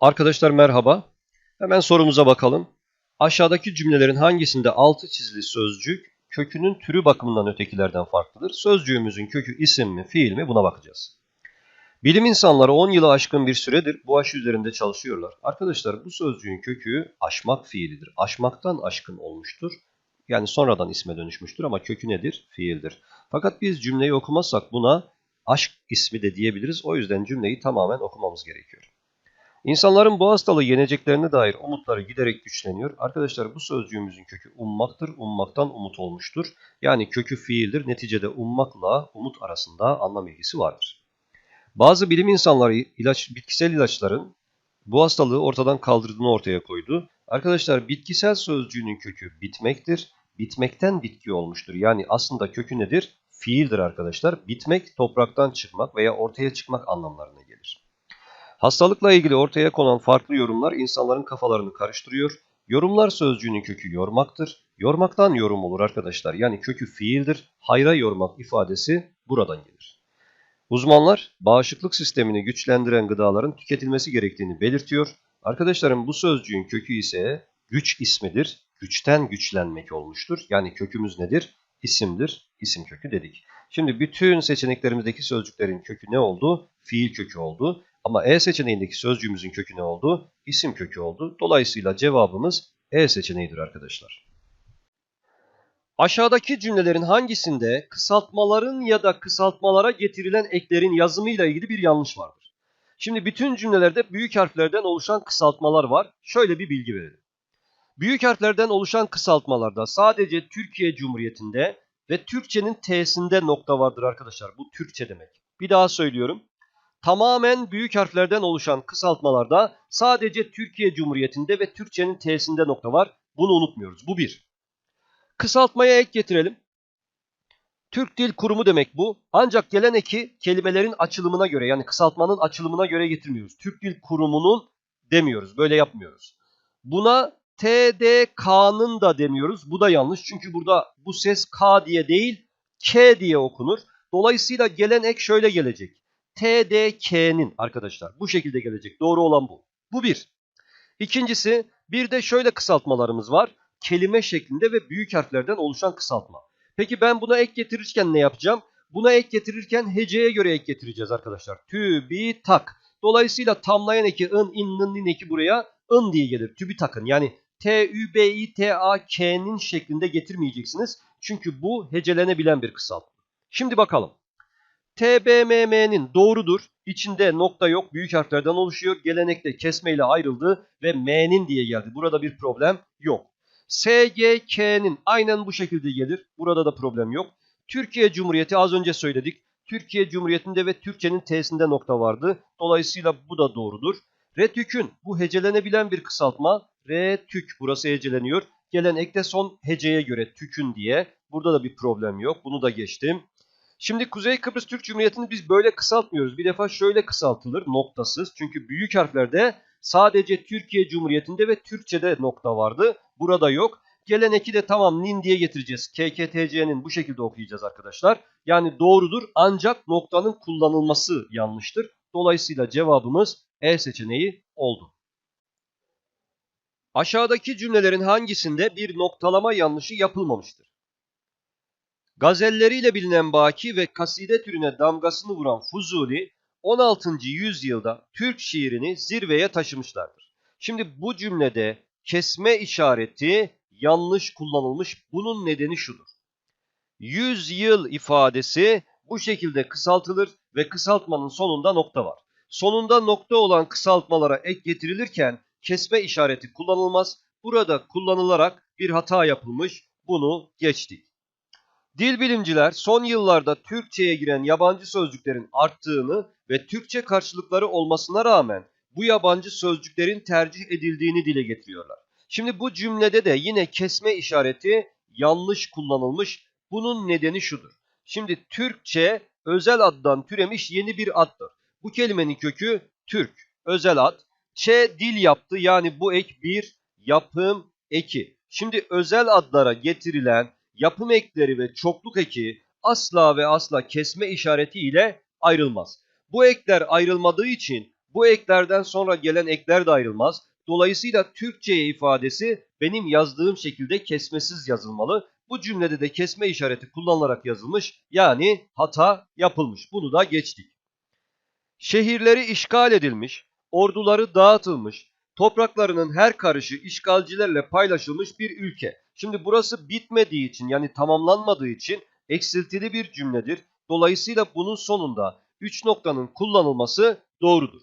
Arkadaşlar merhaba. Hemen sorumuza bakalım. Aşağıdaki cümlelerin hangisinde altı çizili sözcük kökünün türü bakımından ötekilerden farklıdır? Sözcüğümüzün kökü isim mi, fiil mi buna bakacağız. Bilim insanları 10 yılı aşkın bir süredir bu aşı üzerinde çalışıyorlar. Arkadaşlar bu sözcüğün kökü aşmak fiilidir. Aşmaktan aşkın olmuştur. Yani sonradan isme dönüşmüştür ama kökü nedir? Fiildir. Fakat biz cümleyi okumazsak buna aşk ismi de diyebiliriz. O yüzden cümleyi tamamen okumamız gerekiyor. İnsanların bu hastalığı yeneceklerine dair umutları giderek güçleniyor. Arkadaşlar bu sözcüğümüzün kökü ummaktır. Ummaktan umut olmuştur. Yani kökü fiildir. Neticede ummakla umut arasında anlam ilgisi vardır. Bazı bilim insanları ilaç, bitkisel ilaçların bu hastalığı ortadan kaldırdığını ortaya koydu. Arkadaşlar bitkisel sözcüğünün kökü bitmektir. Bitmekten bitki olmuştur. Yani aslında kökü nedir? Fiildir arkadaşlar. Bitmek, topraktan çıkmak veya ortaya çıkmak anlamlarına gelir. Hastalıkla ilgili ortaya konan farklı yorumlar insanların kafalarını karıştırıyor. Yorumlar sözcüğünün kökü yormaktır. Yormaktan yorum olur arkadaşlar. Yani kökü fiildir. Hayra yormak ifadesi buradan gelir. Uzmanlar bağışıklık sistemini güçlendiren gıdaların tüketilmesi gerektiğini belirtiyor. Arkadaşlarım bu sözcüğün kökü ise güç ismidir. Güçten güçlenmek olmuştur. Yani kökümüz nedir? İsimdir. İsim kökü dedik. Şimdi bütün seçeneklerimizdeki sözcüklerin kökü ne oldu? Fiil kökü oldu. Ama E seçeneğindeki sözcüğümüzün kökü ne oldu? İsim kökü oldu. Dolayısıyla cevabımız E seçeneğidir arkadaşlar. Aşağıdaki cümlelerin hangisinde kısaltmaların ya da kısaltmalara getirilen eklerin yazımıyla ilgili bir yanlış vardır? Şimdi bütün cümlelerde büyük harflerden oluşan kısaltmalar var. Şöyle bir bilgi verelim. Büyük harflerden oluşan kısaltmalarda sadece Türkiye Cumhuriyeti'nde ve Türkçenin T'sinde nokta vardır arkadaşlar. Bu Türkçe demek. Bir daha söylüyorum. Tamamen büyük harflerden oluşan kısaltmalarda sadece Türkiye Cumhuriyeti'nde ve Türkçenin T'sinde nokta var. Bunu unutmuyoruz. Bu bir. Kısaltmaya ek getirelim. Türk Dil Kurumu demek bu. Ancak gelen eki kelimelerin açılımına göre yani kısaltmanın açılımına göre getirmiyoruz. Türk Dil Kurumu'nun demiyoruz. Böyle yapmıyoruz. Buna TDK'nın da demiyoruz. Bu da yanlış. Çünkü burada bu ses K diye değil K diye okunur. Dolayısıyla gelen ek şöyle gelecek. TDK'nin arkadaşlar. Bu şekilde gelecek. Doğru olan bu. Bu bir. İkincisi bir de şöyle kısaltmalarımız var. Kelime şeklinde ve büyük harflerden oluşan kısaltma. Peki ben buna ek getirirken ne yapacağım? Buna ek getirirken heceye göre ek getireceğiz arkadaşlar. TÜBİTAK. Dolayısıyla tamlayan eki ın, in, nın, nin eki buraya ın diye gelir. TÜBİTAK'ın yani T-Ü-B-İ-T-A-K'nin şeklinde getirmeyeceksiniz. Çünkü bu hecelenebilen bir kısaltma. Şimdi bakalım. TBMM'nin doğrudur. İçinde nokta yok. Büyük harflerden oluşuyor. Gelenekte kesmeyle ayrıldı ve M'nin diye geldi. Burada bir problem yok. SGK'nin aynen bu şekilde gelir. Burada da problem yok. Türkiye Cumhuriyeti az önce söyledik. Türkiye Cumhuriyeti'nde ve Türkçenin T'sinde nokta vardı. Dolayısıyla bu da doğrudur. Retükün bu hecelenebilen bir kısaltma. Retük burası heceleniyor. Gelen ekle son heceye göre tükün diye. Burada da bir problem yok. Bunu da geçtim. Şimdi Kuzey Kıbrıs Türk Cumhuriyeti'ni biz böyle kısaltmıyoruz. Bir defa şöyle kısaltılır noktasız. Çünkü büyük harflerde sadece Türkiye Cumhuriyeti'nde ve Türkçe'de nokta vardı. Burada yok. Gelen eki de tamam nin diye getireceğiz. KKTC'nin bu şekilde okuyacağız arkadaşlar. Yani doğrudur ancak noktanın kullanılması yanlıştır. Dolayısıyla cevabımız E seçeneği oldu. Aşağıdaki cümlelerin hangisinde bir noktalama yanlışı yapılmamıştır? Gazelleriyle bilinen Baki ve kaside türüne damgasını vuran Fuzuli 16. yüzyılda Türk şiirini zirveye taşımışlardır. Şimdi bu cümlede kesme işareti yanlış kullanılmış. Bunun nedeni şudur. Yüzyıl ifadesi bu şekilde kısaltılır ve kısaltmanın sonunda nokta var. Sonunda nokta olan kısaltmalara ek getirilirken kesme işareti kullanılmaz. Burada kullanılarak bir hata yapılmış. Bunu geçtik. Dil bilimciler son yıllarda Türkçe'ye giren yabancı sözcüklerin arttığını ve Türkçe karşılıkları olmasına rağmen bu yabancı sözcüklerin tercih edildiğini dile getiriyorlar. Şimdi bu cümlede de yine kesme işareti yanlış kullanılmış. Bunun nedeni şudur. Şimdi Türkçe özel addan türemiş yeni bir addır. Bu kelimenin kökü Türk, özel ad. Ç dil yaptı yani bu ek bir yapım eki. Şimdi özel adlara getirilen yapım ekleri ve çokluk eki asla ve asla kesme işareti ile ayrılmaz. Bu ekler ayrılmadığı için Bu eklerden sonra gelen ekler de ayrılmaz. Dolayısıyla Türkçe'ye ifadesi benim yazdığım şekilde kesmesiz yazılmalı. Bu cümlede de kesme işareti kullanılarak yazılmış. Yani hata yapılmış. Bunu da geçtik. Şehirleri işgal edilmiş, orduları dağıtılmış, topraklarının her karışı işgalcilerle paylaşılmış bir ülke. Şimdi burası bitmediği için yani tamamlanmadığı için eksiltili bir cümledir. Dolayısıyla bunun sonunda 3 noktanın kullanılması doğrudur.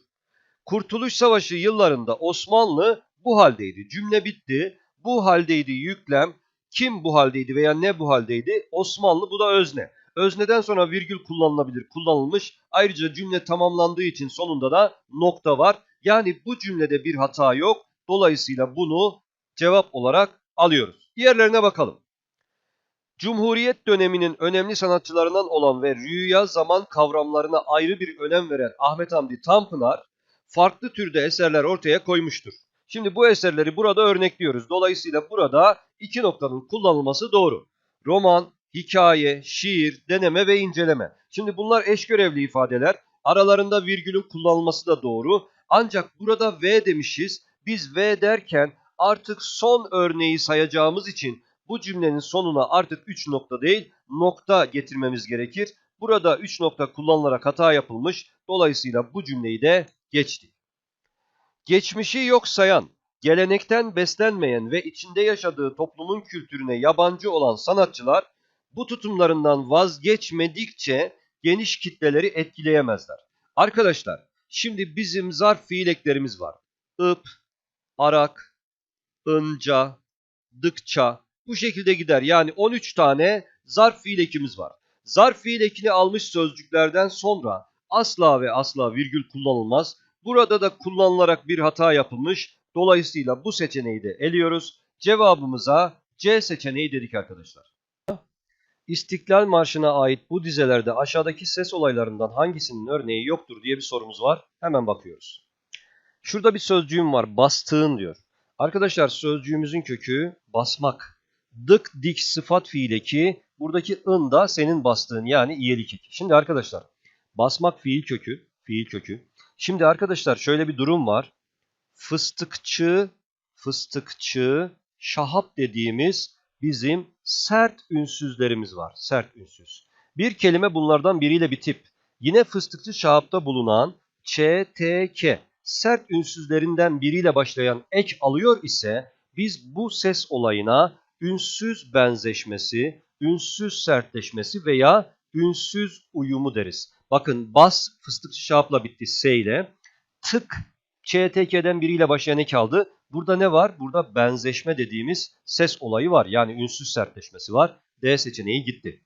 Kurtuluş Savaşı yıllarında Osmanlı bu haldeydi. Cümle bitti. Bu haldeydi yüklem. Kim bu haldeydi veya ne bu haldeydi? Osmanlı bu da özne. Özneden sonra virgül kullanılabilir, kullanılmış. Ayrıca cümle tamamlandığı için sonunda da nokta var. Yani bu cümlede bir hata yok. Dolayısıyla bunu cevap olarak alıyoruz. Diğerlerine bakalım. Cumhuriyet döneminin önemli sanatçılarından olan ve rüya zaman kavramlarına ayrı bir önem veren Ahmet Hamdi Tanpınar farklı türde eserler ortaya koymuştur. Şimdi bu eserleri burada örnekliyoruz. Dolayısıyla burada iki noktanın kullanılması doğru. Roman, hikaye, şiir, deneme ve inceleme. Şimdi bunlar eş görevli ifadeler. Aralarında virgülün kullanılması da doğru. Ancak burada V demişiz. Biz V derken artık son örneği sayacağımız için bu cümlenin sonuna artık 3 nokta değil nokta getirmemiz gerekir. Burada 3 nokta kullanılarak hata yapılmış. Dolayısıyla bu cümleyi de geçtik. Geçmişi yok sayan, gelenekten beslenmeyen ve içinde yaşadığı toplumun kültürüne yabancı olan sanatçılar bu tutumlarından vazgeçmedikçe geniş kitleleri etkileyemezler. Arkadaşlar şimdi bizim zarf fiil var. ıp, arak, ınca, dıkça bu şekilde gider. Yani 13 tane zarf fiil ekimiz var. Zarf fiil ekini almış sözcüklerden sonra asla ve asla virgül kullanılmaz. Burada da kullanılarak bir hata yapılmış. Dolayısıyla bu seçeneği de eliyoruz. Cevabımıza C seçeneği dedik arkadaşlar. İstiklal Marşı'na ait bu dizelerde aşağıdaki ses olaylarından hangisinin örneği yoktur diye bir sorumuz var. Hemen bakıyoruz. Şurada bir sözcüğüm var. Bastığın diyor. Arkadaşlar sözcüğümüzün kökü basmak. Dık dik sıfat fiili ki buradaki ın da senin bastığın yani iyelik eki. Şimdi arkadaşlar basmak fiil kökü. Fiil kökü. Şimdi arkadaşlar şöyle bir durum var. Fıstıkçı, fıstıkçı, şahap dediğimiz bizim sert ünsüzlerimiz var. Sert ünsüz. Bir kelime bunlardan biriyle bitip yine fıstıkçı şahapta bulunan ç, t, k sert ünsüzlerinden biriyle başlayan ek alıyor ise biz bu ses olayına ünsüz benzeşmesi, ünsüz sertleşmesi veya ünsüz uyumu deriz. Bakın bas fıstıkçı şahapla bitti S ile. Tık ÇTK'den biriyle başlayan ek aldı. Burada ne var? Burada benzeşme dediğimiz ses olayı var. Yani ünsüz sertleşmesi var. D seçeneği gitti.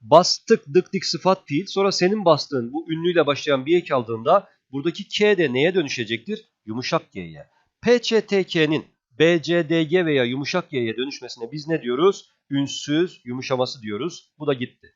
Bastık, dık, dik sıfat fiil. Sonra senin bastığın bu ünlüyle başlayan bir ek aldığında buradaki K de neye dönüşecektir? Yumuşak G'ye. PÇTK'nin BCDG veya yumuşak G'ye dönüşmesine biz ne diyoruz? Ünsüz yumuşaması diyoruz. Bu da gitti.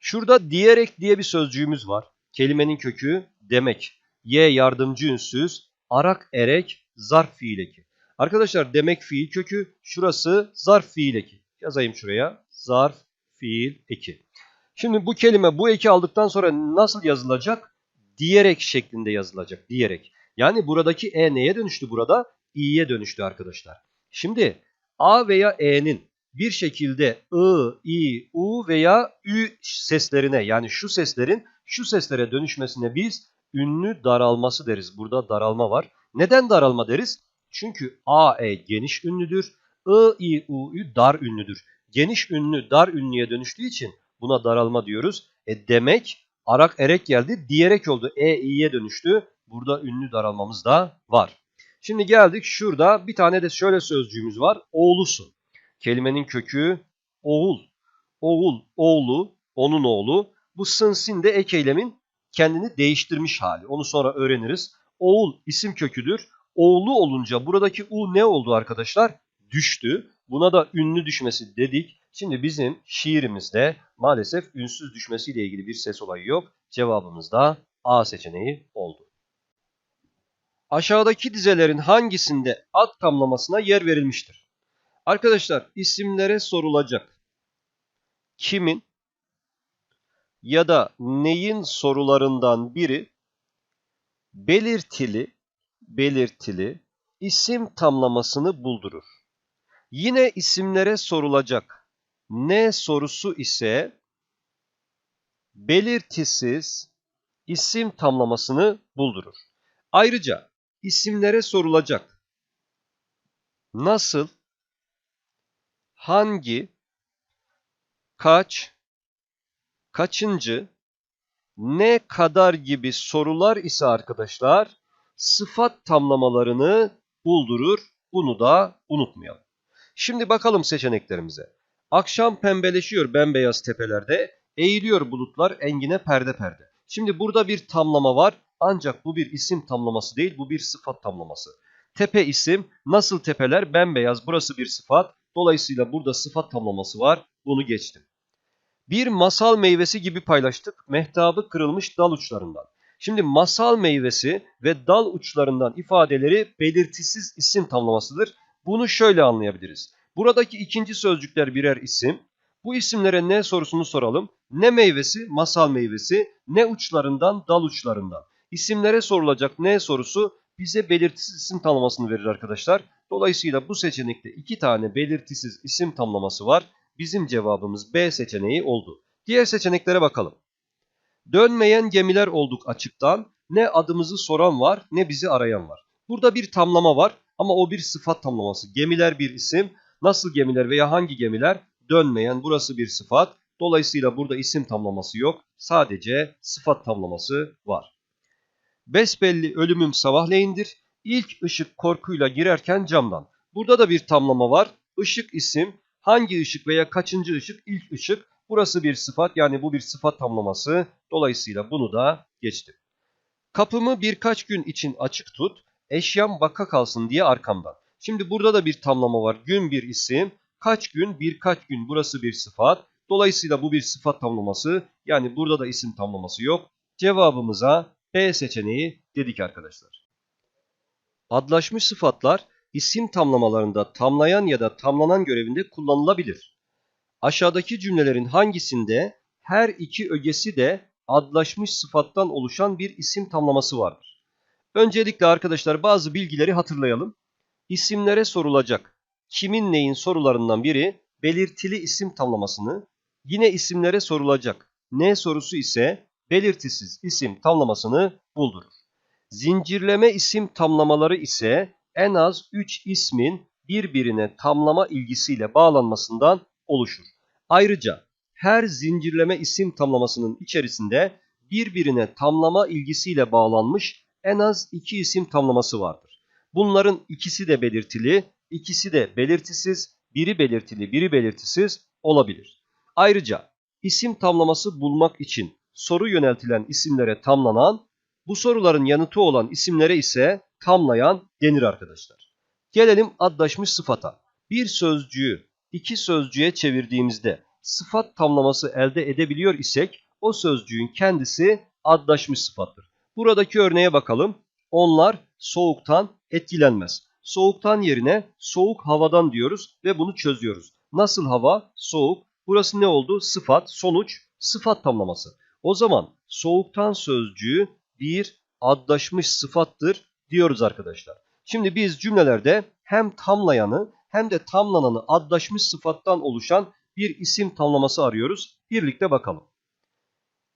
Şurada diyerek diye bir sözcüğümüz var. Kelimenin kökü demek. Y yardımcı ünsüz, arak erek, zarf fiil eki. Arkadaşlar demek fiil kökü, şurası zarf fiil eki. Yazayım şuraya. Zarf fiil eki. Şimdi bu kelime bu eki aldıktan sonra nasıl yazılacak? Diyerek şeklinde yazılacak. Diyerek. Yani buradaki e neye dönüştü burada? i'ye dönüştü arkadaşlar. Şimdi a veya e'nin bir şekilde ı, i, u veya ü seslerine yani şu seslerin şu seslere dönüşmesine biz ünlü daralması deriz. Burada daralma var. Neden daralma deriz? Çünkü a, e geniş ünlüdür. I, i, u, ü dar ünlüdür. Geniş ünlü dar ünlüye dönüştüğü için buna daralma diyoruz. E demek arak erek geldi. Diyerek oldu. E, i'ye dönüştü. Burada ünlü daralmamız da var. Şimdi geldik şurada bir tane de şöyle sözcüğümüz var. Oğlusun. Kelimenin kökü oğul. Oğul, oğlu, onun oğlu. Bu sın sin de ek eylemin kendini değiştirmiş hali. Onu sonra öğreniriz. Oğul isim köküdür. Oğlu olunca buradaki u ne oldu arkadaşlar? Düştü. Buna da ünlü düşmesi dedik. Şimdi bizim şiirimizde maalesef ünsüz düşmesiyle ilgili bir ses olayı yok. Cevabımız da A seçeneği oldu. Aşağıdaki dizelerin hangisinde ad tamlamasına yer verilmiştir? Arkadaşlar isimlere sorulacak. Kimin ya da neyin sorularından biri belirtili belirtili isim tamlamasını buldurur. Yine isimlere sorulacak ne sorusu ise belirtisiz isim tamlamasını buldurur. Ayrıca isimlere sorulacak nasıl, hangi, kaç, kaçıncı, ne kadar gibi sorular ise arkadaşlar sıfat tamlamalarını buldurur. Bunu da unutmayalım. Şimdi bakalım seçeneklerimize. Akşam pembeleşiyor bembeyaz tepelerde, eğiliyor bulutlar engine perde perde. Şimdi burada bir tamlama var ancak bu bir isim tamlaması değil bu bir sıfat tamlaması. Tepe isim, nasıl tepeler bembeyaz burası bir sıfat. Dolayısıyla burada sıfat tamlaması var. Bunu geçtim. Bir masal meyvesi gibi paylaştık. Mehtabı kırılmış dal uçlarından. Şimdi masal meyvesi ve dal uçlarından ifadeleri belirtisiz isim tamlamasıdır. Bunu şöyle anlayabiliriz. Buradaki ikinci sözcükler birer isim. Bu isimlere ne sorusunu soralım. Ne meyvesi? Masal meyvesi. Ne uçlarından? Dal uçlarından. İsimlere sorulacak ne sorusu bize belirtisiz isim tamlamasını verir arkadaşlar. Dolayısıyla bu seçenekte iki tane belirtisiz isim tamlaması var. Bizim cevabımız B seçeneği oldu. Diğer seçeneklere bakalım. Dönmeyen gemiler olduk açıktan. Ne adımızı soran var ne bizi arayan var. Burada bir tamlama var ama o bir sıfat tamlaması. Gemiler bir isim. Nasıl gemiler veya hangi gemiler? Dönmeyen burası bir sıfat. Dolayısıyla burada isim tamlaması yok. Sadece sıfat tamlaması var. Besbelli ölümüm sabahleyindir. İlk ışık korkuyla girerken camdan. Burada da bir tamlama var. Işık isim. Hangi ışık veya kaçıncı ışık? İlk ışık. Burası bir sıfat yani bu bir sıfat tamlaması. Dolayısıyla bunu da geçtim. Kapımı birkaç gün için açık tut. Eşyam vaka kalsın diye arkamdan. Şimdi burada da bir tamlama var. Gün bir isim. Kaç gün? Birkaç gün. Burası bir sıfat. Dolayısıyla bu bir sıfat tamlaması. Yani burada da isim tamlaması yok. Cevabımıza B seçeneği dedik arkadaşlar. Adlaşmış sıfatlar isim tamlamalarında tamlayan ya da tamlanan görevinde kullanılabilir. Aşağıdaki cümlelerin hangisinde her iki ögesi de adlaşmış sıfattan oluşan bir isim tamlaması vardır? Öncelikle arkadaşlar bazı bilgileri hatırlayalım. İsimlere sorulacak kimin neyin sorularından biri belirtili isim tamlamasını, yine isimlere sorulacak ne sorusu ise belirtisiz isim tamlamasını buldurur. Zincirleme isim tamlamaları ise en az 3 ismin birbirine tamlama ilgisiyle bağlanmasından oluşur. Ayrıca her zincirleme isim tamlamasının içerisinde birbirine tamlama ilgisiyle bağlanmış en az 2 isim tamlaması vardır. Bunların ikisi de belirtili, ikisi de belirtisiz, biri belirtili, biri belirtisiz olabilir. Ayrıca isim tamlaması bulmak için soru yöneltilen isimlere tamlanan, bu soruların yanıtı olan isimlere ise tamlayan denir arkadaşlar. Gelelim adlaşmış sıfata. Bir sözcüğü iki sözcüğe çevirdiğimizde sıfat tamlaması elde edebiliyor isek o sözcüğün kendisi adlaşmış sıfattır. Buradaki örneğe bakalım. Onlar soğuktan etkilenmez. Soğuktan yerine soğuk havadan diyoruz ve bunu çözüyoruz. Nasıl hava? Soğuk. Burası ne oldu? Sıfat. Sonuç sıfat tamlaması. O zaman soğuktan sözcüğü bir adlaşmış sıfattır diyoruz arkadaşlar. Şimdi biz cümlelerde hem tamlayanı hem de tamlananı adlaşmış sıfattan oluşan bir isim tamlaması arıyoruz. Birlikte bakalım.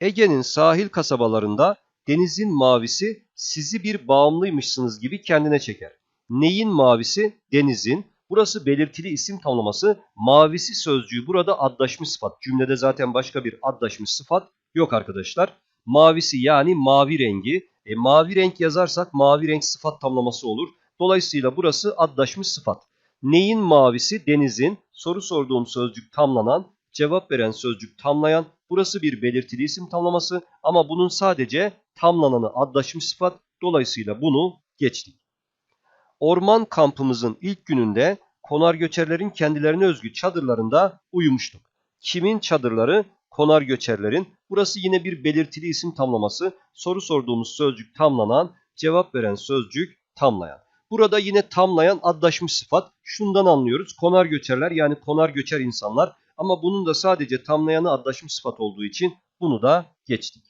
Ege'nin sahil kasabalarında denizin mavisi sizi bir bağımlıymışsınız gibi kendine çeker. Neyin mavisi? Denizin. Burası belirtili isim tamlaması. Mavisi sözcüğü burada adlaşmış sıfat. Cümlede zaten başka bir adlaşmış sıfat yok arkadaşlar. Mavisi yani mavi rengi. E, mavi renk yazarsak mavi renk sıfat tamlaması olur. Dolayısıyla burası adlaşmış sıfat. Neyin mavisi? Denizin. Soru sorduğum sözcük tamlanan, cevap veren sözcük tamlayan. Burası bir belirtili isim tamlaması ama bunun sadece tamlananı adlaşmış sıfat. Dolayısıyla bunu geçtik. Orman kampımızın ilk gününde konar göçerlerin kendilerine özgü çadırlarında uyumuştuk. Kimin çadırları? Konar göçerlerin. Burası yine bir belirtili isim tamlaması. Soru sorduğumuz sözcük tamlanan, cevap veren sözcük tamlayan. Burada yine tamlayan adlaşmış sıfat. Şundan anlıyoruz. Konar göçerler yani konar göçer insanlar. Ama bunun da sadece tamlayanı adlaşmış sıfat olduğu için bunu da geçtik.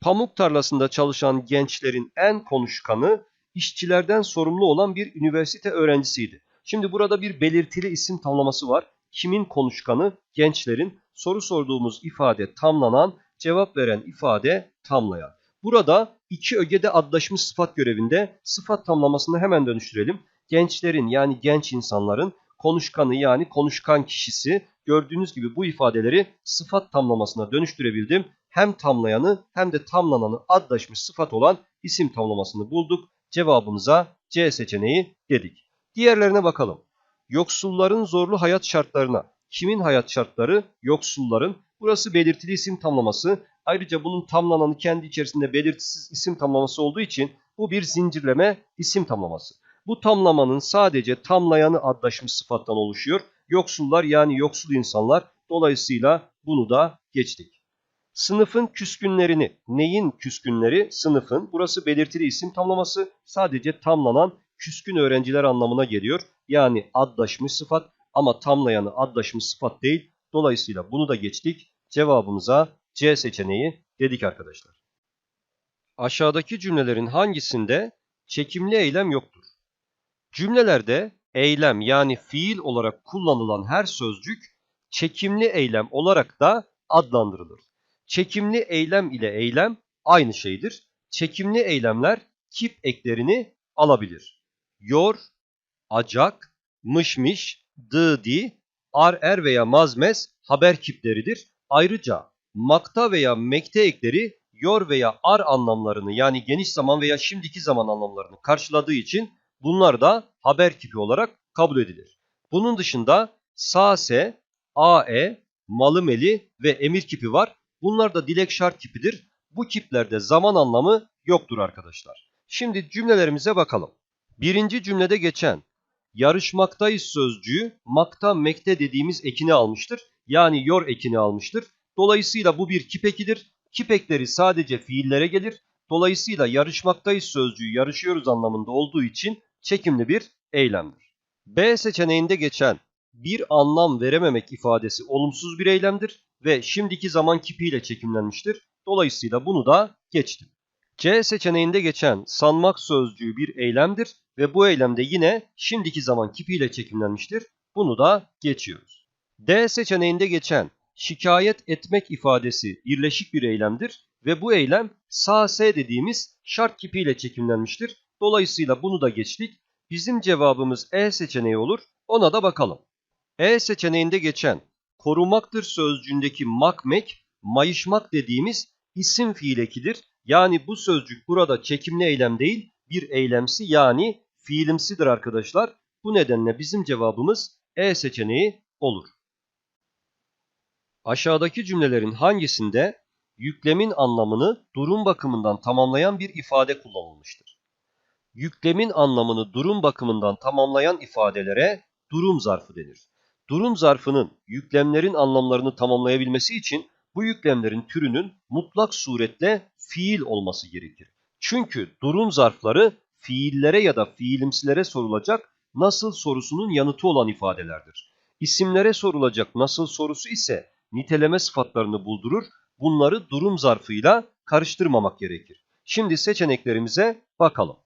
Pamuk tarlasında çalışan gençlerin en konuşkanı işçilerden sorumlu olan bir üniversite öğrencisiydi. Şimdi burada bir belirtili isim tamlaması var. Kimin konuşkanı? Gençlerin. Soru sorduğumuz ifade tamlanan, cevap veren ifade tamlayan. Burada iki ögede adlaşmış sıfat görevinde sıfat tamlamasını hemen dönüştürelim. Gençlerin yani genç insanların konuşkanı yani konuşkan kişisi gördüğünüz gibi bu ifadeleri sıfat tamlamasına dönüştürebildim. Hem tamlayanı hem de tamlananı adlaşmış sıfat olan isim tamlamasını bulduk. Cevabımıza C seçeneği dedik. Diğerlerine bakalım. Yoksulların zorlu hayat şartlarına. Kimin hayat şartları? Yoksulların. Burası belirtili isim tamlaması. Ayrıca bunun tamlananı kendi içerisinde belirtisiz isim tamlaması olduğu için bu bir zincirleme isim tamlaması. Bu tamlamanın sadece tamlayanı adlaşmış sıfattan oluşuyor. Yoksullar yani yoksul insanlar. Dolayısıyla bunu da geçtik. Sınıfın küskünlerini, neyin küskünleri? Sınıfın. Burası belirtili isim tamlaması. Sadece tamlanan küskün öğrenciler anlamına geliyor. Yani adlaşmış sıfat ama tamlayanı adlaşmış sıfat değil. Dolayısıyla bunu da geçtik. Cevabımıza C seçeneği dedik arkadaşlar. Aşağıdaki cümlelerin hangisinde çekimli eylem yoktur? Cümlelerde eylem yani fiil olarak kullanılan her sözcük çekimli eylem olarak da adlandırılır. Çekimli eylem ile eylem aynı şeydir. Çekimli eylemler kip eklerini alabilir. Yor, acak, mışmış, dıdi, ar er veya mazmez haber kipleridir. Ayrıca makta veya mekte ekleri yor veya ar anlamlarını yani geniş zaman veya şimdiki zaman anlamlarını karşıladığı için bunlar da haber kipi olarak kabul edilir. Bunun dışında sase, ae, malımeli ve emir kipi var. Bunlar da dilek şart kipidir. Bu kiplerde zaman anlamı yoktur arkadaşlar. Şimdi cümlelerimize bakalım. Birinci cümlede geçen yarışmaktayız sözcüğü makta mekte dediğimiz ekini almıştır. Yani yor ekini almıştır. Dolayısıyla bu bir kip ekidir. Kip ekleri sadece fiillere gelir. Dolayısıyla yarışmaktayız sözcüğü yarışıyoruz anlamında olduğu için çekimli bir eylemdir. B seçeneğinde geçen bir anlam verememek ifadesi olumsuz bir eylemdir ve şimdiki zaman kipiyle çekimlenmiştir. Dolayısıyla bunu da geçtim. C seçeneğinde geçen sanmak sözcüğü bir eylemdir ve bu eylemde yine şimdiki zaman kipiyle çekimlenmiştir. Bunu da geçiyoruz. D seçeneğinde geçen şikayet etmek ifadesi birleşik bir eylemdir ve bu eylem sağ S dediğimiz şart kipiyle çekimlenmiştir. Dolayısıyla bunu da geçtik. Bizim cevabımız E seçeneği olur. Ona da bakalım. E seçeneğinde geçen korumaktır sözcüğündeki makmek, mayışmak dediğimiz isim fiil ekidir. Yani bu sözcük burada çekimli eylem değil, bir eylemsi yani fiilimsidir arkadaşlar. Bu nedenle bizim cevabımız E seçeneği olur. Aşağıdaki cümlelerin hangisinde yüklemin anlamını durum bakımından tamamlayan bir ifade kullanılmıştır? Yüklemin anlamını durum bakımından tamamlayan ifadelere durum zarfı denir. Durum zarfının yüklemlerin anlamlarını tamamlayabilmesi için bu yüklemlerin türünün mutlak suretle fiil olması gerekir. Çünkü durum zarfları fiillere ya da fiilimsilere sorulacak nasıl sorusunun yanıtı olan ifadelerdir. İsimlere sorulacak nasıl sorusu ise niteleme sıfatlarını buldurur. Bunları durum zarfıyla karıştırmamak gerekir. Şimdi seçeneklerimize bakalım.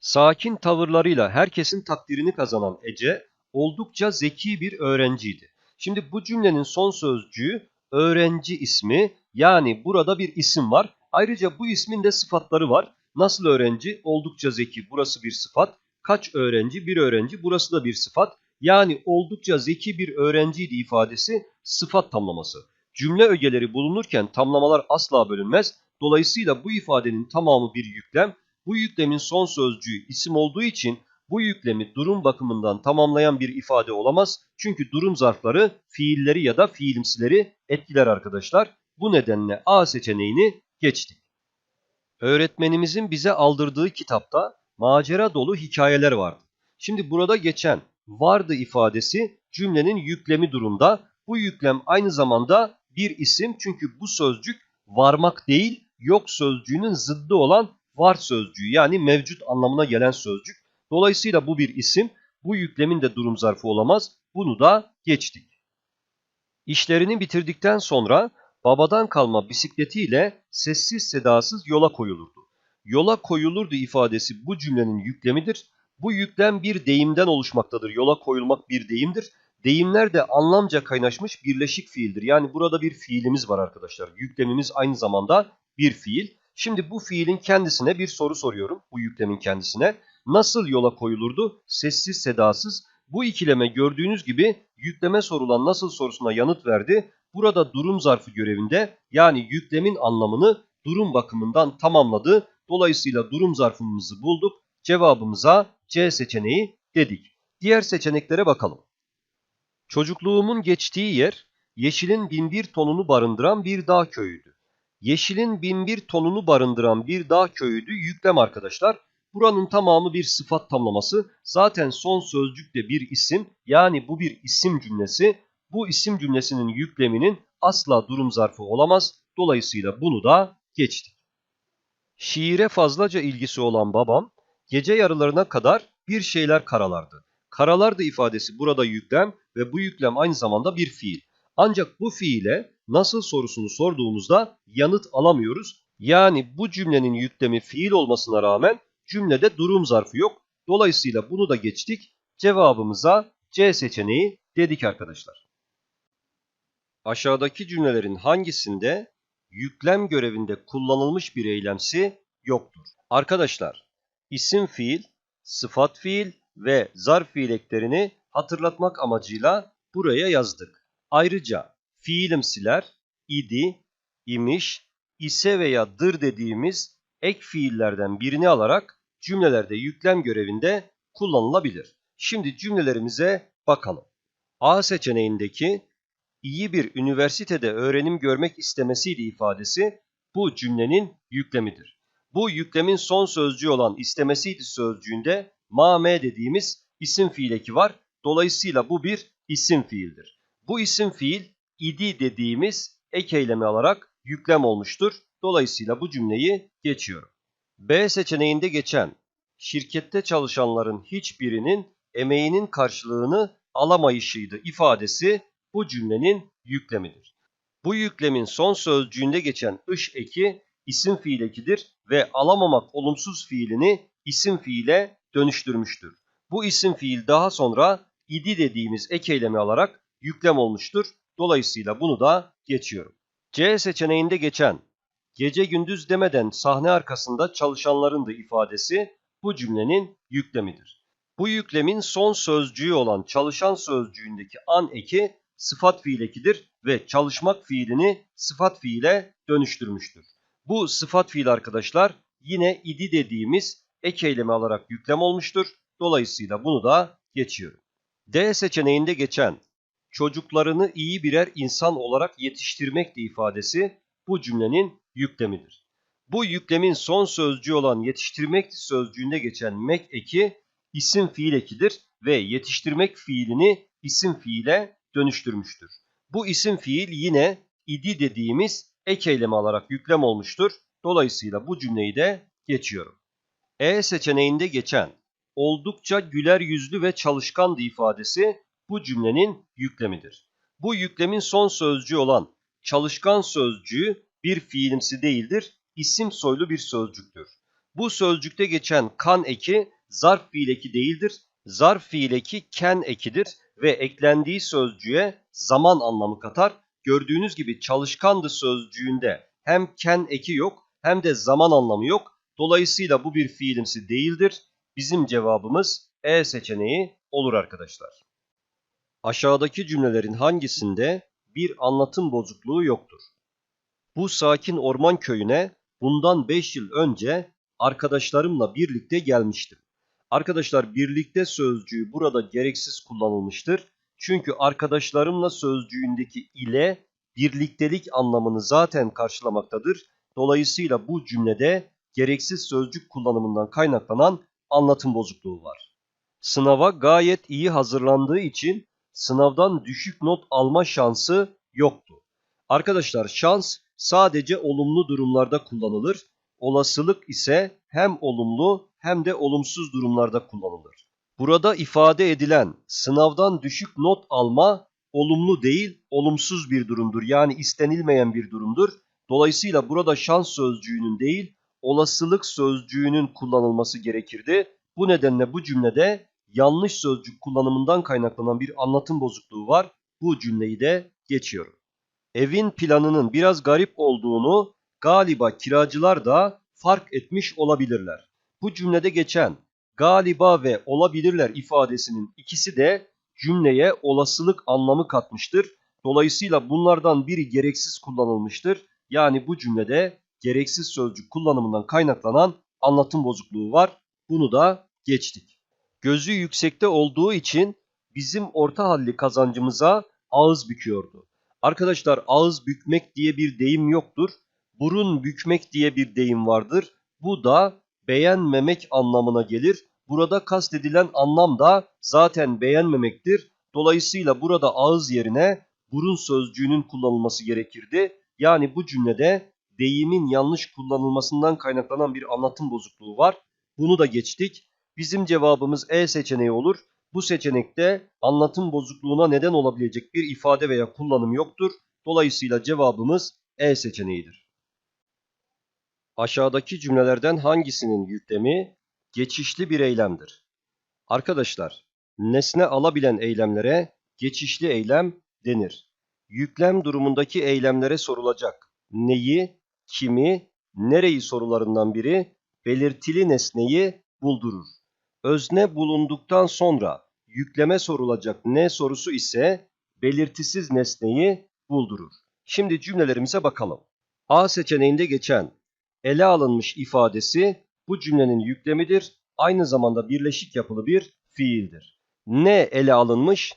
Sakin tavırlarıyla herkesin takdirini kazanan Ece oldukça zeki bir öğrenciydi. Şimdi bu cümlenin son sözcüğü öğrenci ismi yani burada bir isim var. Ayrıca bu ismin de sıfatları var. Nasıl öğrenci? Oldukça zeki. Burası bir sıfat. Kaç öğrenci? Bir öğrenci. Burası da bir sıfat. Yani oldukça zeki bir öğrenciydi ifadesi sıfat tamlaması. Cümle ögeleri bulunurken tamlamalar asla bölünmez. Dolayısıyla bu ifadenin tamamı bir yüklem. Bu yüklemin son sözcüğü isim olduğu için bu yüklemi durum bakımından tamamlayan bir ifade olamaz. Çünkü durum zarfları fiilleri ya da fiilimsileri etkiler arkadaşlar. Bu nedenle A seçeneğini geçtik. Öğretmenimizin bize aldırdığı kitapta macera dolu hikayeler vardı. Şimdi burada geçen vardı ifadesi cümlenin yüklemi durumda. Bu yüklem aynı zamanda bir isim çünkü bu sözcük varmak değil yok sözcüğünün zıddı olan var sözcüğü yani mevcut anlamına gelen sözcük. Dolayısıyla bu bir isim. Bu yüklemin de durum zarfı olamaz. Bunu da geçtik. İşlerini bitirdikten sonra babadan kalma bisikletiyle sessiz sedasız yola koyulurdu. Yola koyulurdu ifadesi bu cümlenin yüklemidir. Bu yüklem bir deyimden oluşmaktadır. Yola koyulmak bir deyimdir. Deyimler de anlamca kaynaşmış birleşik fiildir. Yani burada bir fiilimiz var arkadaşlar. Yüklemimiz aynı zamanda bir fiil. Şimdi bu fiilin kendisine bir soru soruyorum. Bu yüklemin kendisine. Nasıl yola koyulurdu? Sessiz sedasız. Bu ikileme gördüğünüz gibi yükleme sorulan nasıl sorusuna yanıt verdi. Burada durum zarfı görevinde yani yüklemin anlamını durum bakımından tamamladı. Dolayısıyla durum zarfımızı bulduk. Cevabımıza C seçeneği dedik. Diğer seçeneklere bakalım. Çocukluğumun geçtiği yer yeşilin binbir tonunu barındıran bir dağ köyüydü. Yeşilin binbir tonunu barındıran bir dağ köyüydü yüklem arkadaşlar. Buranın tamamı bir sıfat tamlaması. Zaten son sözcük de bir isim. Yani bu bir isim cümlesi. Bu isim cümlesinin yükleminin asla durum zarfı olamaz. Dolayısıyla bunu da geçtik. Şiire fazlaca ilgisi olan babam gece yarılarına kadar bir şeyler karalardı. Karalardı ifadesi burada yüklem ve bu yüklem aynı zamanda bir fiil. Ancak bu fiile nasıl sorusunu sorduğumuzda yanıt alamıyoruz. Yani bu cümlenin yüklemi fiil olmasına rağmen cümlede durum zarfı yok. Dolayısıyla bunu da geçtik. Cevabımıza C seçeneği dedik arkadaşlar. Aşağıdaki cümlelerin hangisinde yüklem görevinde kullanılmış bir eylemsi yoktur? Arkadaşlar isim fiil, sıfat fiil ve zarf fiil eklerini hatırlatmak amacıyla buraya yazdık. Ayrıca fiilimsiler idi, imiş, ise veya dır dediğimiz ek fiillerden birini alarak cümlelerde yüklem görevinde kullanılabilir. Şimdi cümlelerimize bakalım. A seçeneğindeki iyi bir üniversitede öğrenim görmek istemesiydi ifadesi bu cümlenin yüklemidir. Bu yüklemin son sözcüğü olan istemesiydi sözcüğünde mame dediğimiz isim fiil eki var. Dolayısıyla bu bir isim fiildir. Bu isim fiil idi dediğimiz ek eylemi alarak yüklem olmuştur. Dolayısıyla bu cümleyi geçiyorum. B seçeneğinde geçen şirkette çalışanların hiçbirinin emeğinin karşılığını alamayışıydı ifadesi bu cümlenin yüklemidir. Bu yüklemin son sözcüğünde geçen ış eki isim fiil ekidir ve alamamak olumsuz fiilini isim fiile dönüştürmüştür. Bu isim fiil daha sonra idi dediğimiz ek eylemi alarak yüklem olmuştur. Dolayısıyla bunu da geçiyorum. C seçeneğinde geçen gece gündüz demeden sahne arkasında çalışanların da ifadesi bu cümlenin yüklemidir. Bu yüklemin son sözcüğü olan çalışan sözcüğündeki an eki sıfat fiil ekidir ve çalışmak fiilini sıfat fiile dönüştürmüştür. Bu sıfat fiil arkadaşlar yine idi dediğimiz ek eylemi alarak yüklem olmuştur. Dolayısıyla bunu da geçiyorum. D seçeneğinde geçen çocuklarını iyi birer insan olarak yetiştirmekti ifadesi bu cümlenin yüklemidir. Bu yüklemin son sözcüğü olan yetiştirmek sözcüğünde geçen mek eki isim fiil ekidir ve yetiştirmek fiilini isim fiile dönüştürmüştür. Bu isim fiil yine idi dediğimiz ek eylemi alarak yüklem olmuştur. Dolayısıyla bu cümleyi de geçiyorum. E seçeneğinde geçen oldukça güler yüzlü ve çalışkandı ifadesi bu cümlenin yüklemidir. Bu yüklemin son sözcüğü olan çalışkan sözcüğü bir fiilimsi değildir, isim soylu bir sözcüktür. Bu sözcükte geçen kan eki zarf fiil eki değildir. Zarf fiil eki ken ekidir ve eklendiği sözcüğe zaman anlamı katar. Gördüğünüz gibi çalışkandı sözcüğünde hem ken eki yok hem de zaman anlamı yok. Dolayısıyla bu bir fiilimsi değildir. Bizim cevabımız E seçeneği olur arkadaşlar. Aşağıdaki cümlelerin hangisinde bir anlatım bozukluğu yoktur? Bu sakin orman köyüne bundan 5 yıl önce arkadaşlarımla birlikte gelmiştim. Arkadaşlar birlikte sözcüğü burada gereksiz kullanılmıştır. Çünkü arkadaşlarımla sözcüğündeki ile birliktelik anlamını zaten karşılamaktadır. Dolayısıyla bu cümlede gereksiz sözcük kullanımından kaynaklanan anlatım bozukluğu var. Sınava gayet iyi hazırlandığı için sınavdan düşük not alma şansı yoktu. Arkadaşlar şans sadece olumlu durumlarda kullanılır. Olasılık ise hem olumlu hem de olumsuz durumlarda kullanılır. Burada ifade edilen sınavdan düşük not alma olumlu değil, olumsuz bir durumdur. Yani istenilmeyen bir durumdur. Dolayısıyla burada şans sözcüğünün değil, olasılık sözcüğünün kullanılması gerekirdi. Bu nedenle bu cümlede yanlış sözcük kullanımından kaynaklanan bir anlatım bozukluğu var. Bu cümleyi de geçiyorum. Evin planının biraz garip olduğunu galiba kiracılar da fark etmiş olabilirler. Bu cümlede geçen galiba ve olabilirler ifadesinin ikisi de cümleye olasılık anlamı katmıştır. Dolayısıyla bunlardan biri gereksiz kullanılmıştır. Yani bu cümlede gereksiz sözcük kullanımından kaynaklanan anlatım bozukluğu var. Bunu da geçtik. Gözü yüksekte olduğu için bizim orta halli kazancımıza ağız büküyordu. Arkadaşlar ağız bükmek diye bir deyim yoktur. Burun bükmek diye bir deyim vardır. Bu da beğenmemek anlamına gelir. Burada kastedilen anlam da zaten beğenmemektir. Dolayısıyla burada ağız yerine burun sözcüğünün kullanılması gerekirdi. Yani bu cümlede deyimin yanlış kullanılmasından kaynaklanan bir anlatım bozukluğu var. Bunu da geçtik. Bizim cevabımız E seçeneği olur. Bu seçenekte anlatım bozukluğuna neden olabilecek bir ifade veya kullanım yoktur. Dolayısıyla cevabımız E seçeneğidir. Aşağıdaki cümlelerden hangisinin yüklemi geçişli bir eylemdir? Arkadaşlar, nesne alabilen eylemlere geçişli eylem denir. Yüklem durumundaki eylemlere sorulacak neyi, kimi, nereyi sorularından biri belirtili nesneyi buldurur. Özne bulunduktan sonra yükleme sorulacak ne sorusu ise belirtisiz nesneyi buldurur. Şimdi cümlelerimize bakalım. A seçeneğinde geçen ele alınmış ifadesi bu cümlenin yüklemidir. Aynı zamanda birleşik yapılı bir fiildir. Ne ele alınmış?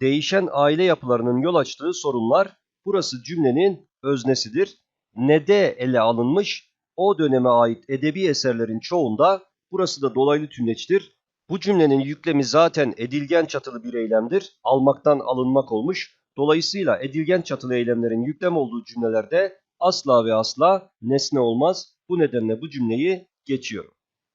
Değişen aile yapılarının yol açtığı sorunlar burası cümlenin öznesidir. Ne de ele alınmış? O döneme ait edebi eserlerin çoğunda burası da dolaylı tümleçtir. Bu cümlenin yüklemi zaten edilgen çatılı bir eylemdir. Almaktan alınmak olmuş. Dolayısıyla edilgen çatılı eylemlerin yüklem olduğu cümlelerde asla ve asla nesne olmaz. Bu nedenle bu cümleyi geçiyorum.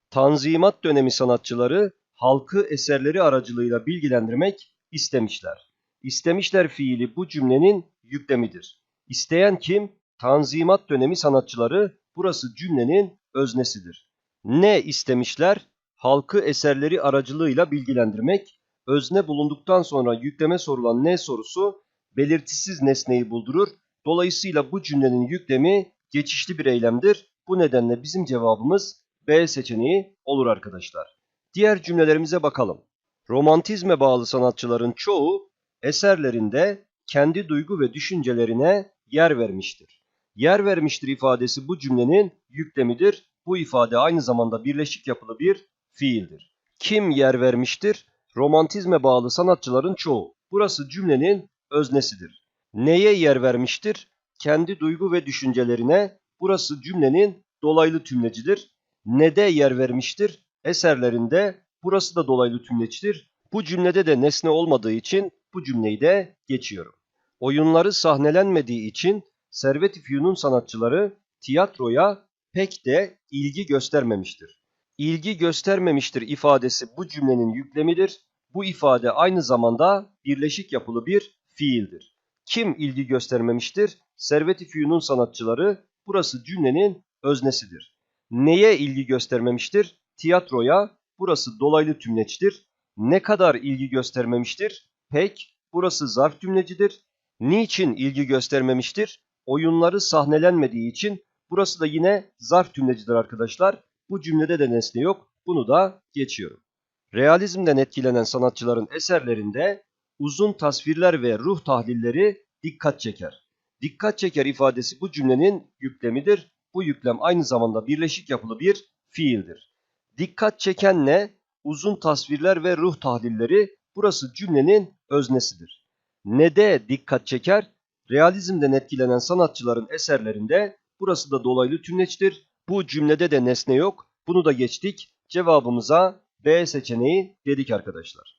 Tanzimat dönemi sanatçıları halkı eserleri aracılığıyla bilgilendirmek istemişler. İstemişler fiili bu cümlenin yüklemidir. İsteyen kim? Tanzimat dönemi sanatçıları burası cümlenin öznesidir. Ne istemişler? Halkı eserleri aracılığıyla bilgilendirmek. Özne bulunduktan sonra yükleme sorulan ne sorusu belirtisiz nesneyi buldurur. Dolayısıyla bu cümlenin yüklemi geçişli bir eylemdir. Bu nedenle bizim cevabımız B seçeneği olur arkadaşlar. Diğer cümlelerimize bakalım. Romantizme bağlı sanatçıların çoğu eserlerinde kendi duygu ve düşüncelerine yer vermiştir. Yer vermiştir ifadesi bu cümlenin yüklemidir. Bu ifade aynı zamanda birleşik yapılı bir fiildir. Kim yer vermiştir? Romantizme bağlı sanatçıların çoğu. Burası cümlenin öznesidir. Neye yer vermiştir? Kendi duygu ve düşüncelerine. Burası cümlenin dolaylı tümlecidir. Ne de yer vermiştir? Eserlerinde. Burası da dolaylı tümleçtir. Bu cümlede de nesne olmadığı için bu cümleyi de geçiyorum. Oyunları sahnelenmediği için Servet-i sanatçıları tiyatroya pek de ilgi göstermemiştir. İlgi göstermemiştir ifadesi bu cümlenin yüklemidir. Bu ifade aynı zamanda birleşik yapılı bir fiildir. Kim ilgi göstermemiştir? Servet-i Fünun sanatçıları burası cümlenin öznesidir. Neye ilgi göstermemiştir? Tiyatroya burası dolaylı tümleçtir. Ne kadar ilgi göstermemiştir? Pek burası zarf cümlecidir. Niçin ilgi göstermemiştir? Oyunları sahnelenmediği için burası da yine zarf cümlecidir arkadaşlar. Bu cümlede de nesne yok. Bunu da geçiyorum. Realizmden etkilenen sanatçıların eserlerinde uzun tasvirler ve ruh tahlilleri dikkat çeker. Dikkat çeker ifadesi bu cümlenin yüklemidir. Bu yüklem aynı zamanda birleşik yapılı bir fiildir. Dikkat çeken ne? Uzun tasvirler ve ruh tahlilleri burası cümlenin öznesidir. Ne de dikkat çeker? Realizmden etkilenen sanatçıların eserlerinde burası da dolaylı tümleçtir. Bu cümlede de nesne yok. Bunu da geçtik. Cevabımıza B seçeneği dedik arkadaşlar.